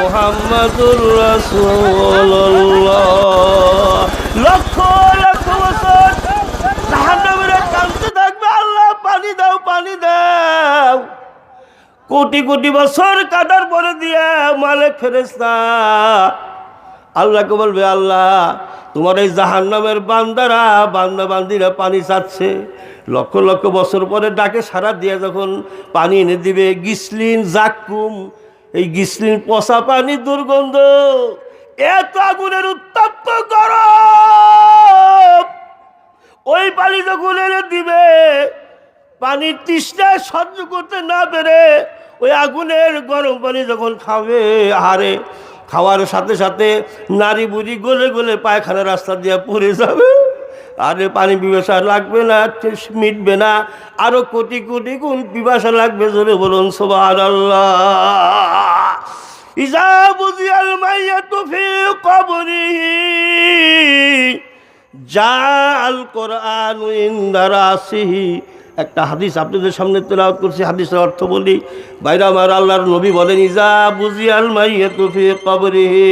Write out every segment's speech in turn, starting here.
মুহাম্মাদুর রাসূলুল্লাহ। লক্ষ লক্ষ বছর জাহান্নামের কাঁদতে থাকবে, আল্লাহ পানি দাও পানি দাও। কোটি কোটি বছর কাটার পরে দিয়ে মালিক ফেরেস্তা আল্লাহকে বলবে, আল্লাহ, তোমার এই জাহান্নামের বান্দারা বান্দা বান্দিরা পানি চাচ্ছে লক্ষ লক্ষ বছর পরে ডাকে সারা দিয়ে যখন পানি এনে দিবে, গিসলিন জাকুম এই গিসলিন পচা পানি দুর্গন্ধ, এত আগুনের উত্তপ্ত গরম। ওই পানি যখন এনে দিবে, পানির তৃষ্ণায় সহ্য করতে না পেরে ওই আগুনের গরম পানি যখন খাবে, আহারে, খাওয়ার সাথে সাথে নারী বুড়ি গলে গলে পায়খানা রাস্তা দিয়ে পড়ে যাবে। আরে পানি পিপাসা লাগবে না মিটবে না, আরও কোটি কোটি গুণ পিপাসা লাগবে, জোরে বলুন সোবাহ আল্লাহ ইজা বুঝিয়াল মাইয়া তুফি কবরিহি জাল কোরআন ইন্দারাসিহি একটা হাদিস আপনাদের সামনে তেলাওয়াত করছি, হাদিসের অর্থ বলি, বাইরে আমার আল্লাহর নবী বলেন ইজা বুঝিয়াল মাইয়ে তুফি কবরিহি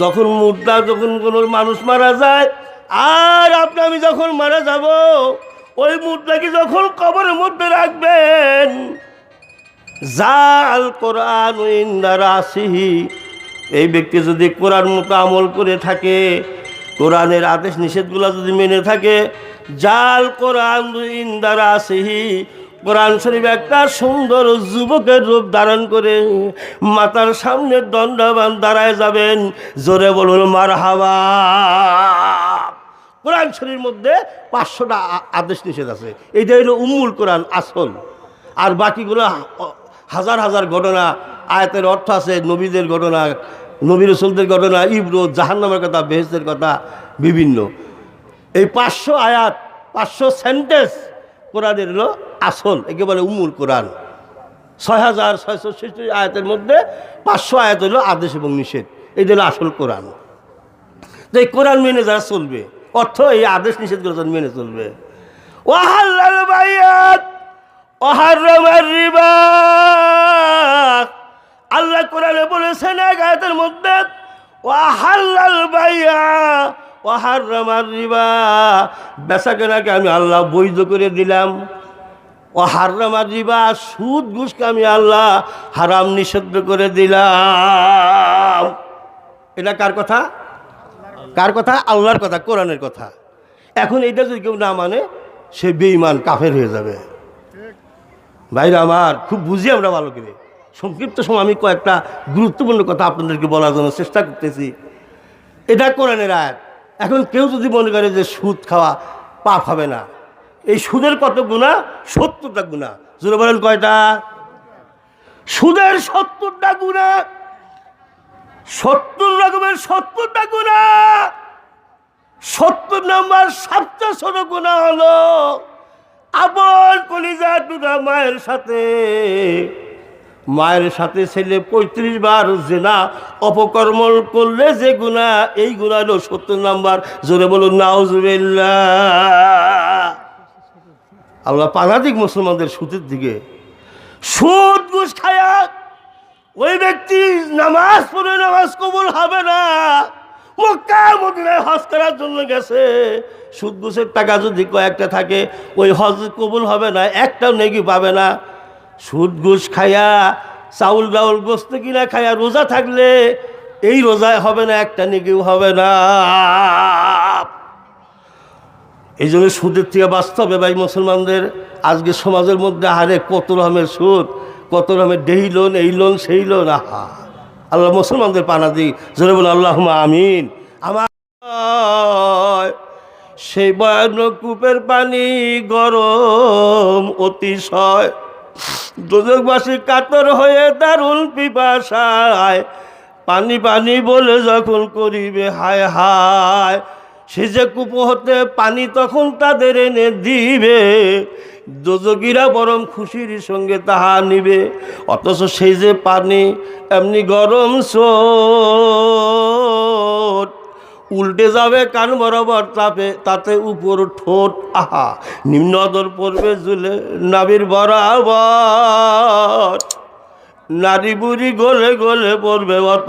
যখন মুদ্রা যখন কোনো মানুষ মারা যায় আর আপনি, আমি যখন মারা যাব, ওই মুদ্রাকে যখন কবরের মধ্যে রাখবেন জাল কোরআন ইন্দারাসিহি এই ব্যক্তি যদি কোরআন মতো আমল করে থাকে, কোরআনের আদেশ নিষেধগুলো যদি মেনে থাকে জাল কোরআন ইন্দারাসিহি কোরআন শরীফ একটা সুন্দর যুবকের রূপ ধারণ করে মাতার সামনে দণ্ডবান দাঁড়ায় যাবেন। জোরে বলুন মার হাওয়া কোরআন শরীর মধ্যে পাঁচশোটা আদেশ নিষেধ আছে। এইটা হলো উম্মুল কোরআন আসল। আর বাকিগুলো হাজার হাজার ঘটনা, আয়াতের অর্থ আছে নবীদের ঘটনা, নবী রসুলদের ঘটনা ইব্রো জাহান্নামের কথা, বেহেস্তের কথা, বিভিন্ন। এই পাঁচশো আয়াত, পাঁচশো সেন্টেন্স কোরআনের হলো আসল, একেবারে উমুল কোরআন। ছয় হাজার ছয়শো ছেষট্টি আয়াতের মধ্যে পাঁচশো আয়াত হলো আদেশ এবং নিষেধ। এই হলো আসল কোরআন। তো এই কোরআন মেনে যারা চলবে অর্থ এই আদেশ নিষেধগুলো মেনে চলবে। ওয়াহাল্লাল বাইয়াত ওয়াহাররামার রিবা। আল্লাহ কোরআনে বলেছেন এক আয়াতের মধ্যে, ওয়াহাল্লাল বাইয়া ওয়াহাররামার রিবা। বেচা কেনাকে আমি আল্লাহ বৈধ করে দিলাম। ওয়াহাররামার রিবা, সুদ ঘুষকে আমি আল্লাহ হারাম নিষিদ্ধ করে দিলাম। এটা কার কথা? কার কথা? আল্লাহর কথা, কোরআনের কথা। এখন এইটা যদি কেউ না মানে সে বেঈমান, কাফের হয়ে যাবে। ভাইরা আমার, খুব বুঝি আমরা ভালো করে। সংক্ষিপ্ত সময় আমি কয়েকটা গুরুত্বপূর্ণ কথা আপনাদেরকে বলার জন্য চেষ্টা করতেছি। এটা কোরআনের আয়াত। এখন কেউ যদি মনে করে যে সুদ খাওয়া পাপ হবে না, এই সুদের কত গুণা? সত্তরটা গুণা। জোরে বলেন কয়টা? সুদের সত্তরটা গুণা সত্তর রকমের সত্তরটা গুণা। সত্তর নম্বর সবচেয়ে ছোট গুণা হলো আবার কলিজা টুনা মায়ের সাথে। মায়ের সাথে ছেলে পঁয়ত্রিশ বার জেনা অপকর্ম করলে যে গুণা, এই গুণা হলো সত্তর নাম্বার। জোরে বলুন, নাউজুবিল্লাহ। আল্লাহ পানাদিক মুসলমানদের সুতির দিকে। সুদ ঘুষ খায়া ওই ব্যক্তি নামাজ পড়ে নামাজ কবুল হবে না। মক্কা মদিনায় হজ করার জন্য গেছে। সুদ ঘুষের টাকা যদি কয়েকটা থাকে, ওই হজ কবুল হবে না, একটাও নেগি পাবে না। সুদ ঘুষ খায়া চাউল ডাউল গোস্ত কিনা খায়া রোজা থাকলে এই রোজায় হবে না, একটা নেগিও হবে না। এই জন্য সুদের থেকে বাঁচতে হবে ভাই মুসলমানদের। আজকে সমাজের মধ্যে হারে কত রকমের সুদ। কত রকমের দেহি লোন, এই লোন, সেই লোন, আহা। আল্লাহ মুসলমানদের পানা দিই জোরে বলে আল্লাহ আমিন। আমার সেই কূপের পানি গরম অতিশয়। দুজকবাসী কাতর হয়ে দারুণ পিপাসায়, পানি পানি বলে যখন করিবে হায় হায়। সে যে কূপ হতে পানি তখন তাদের এনে দিবে। দোজগিরা বরং খুশির সঙ্গে তাহা নিবে। অথচ সেই যে পানি, এমনি গরম সোট উল্টে যাবে কান বরাবর তাপে, তাতে উপর ঠোঁট, আহা, নিম্ন অদর পড়বে জুলে নাবির বরাবর। নারী বুড়ি গলে গলে পড়বে অত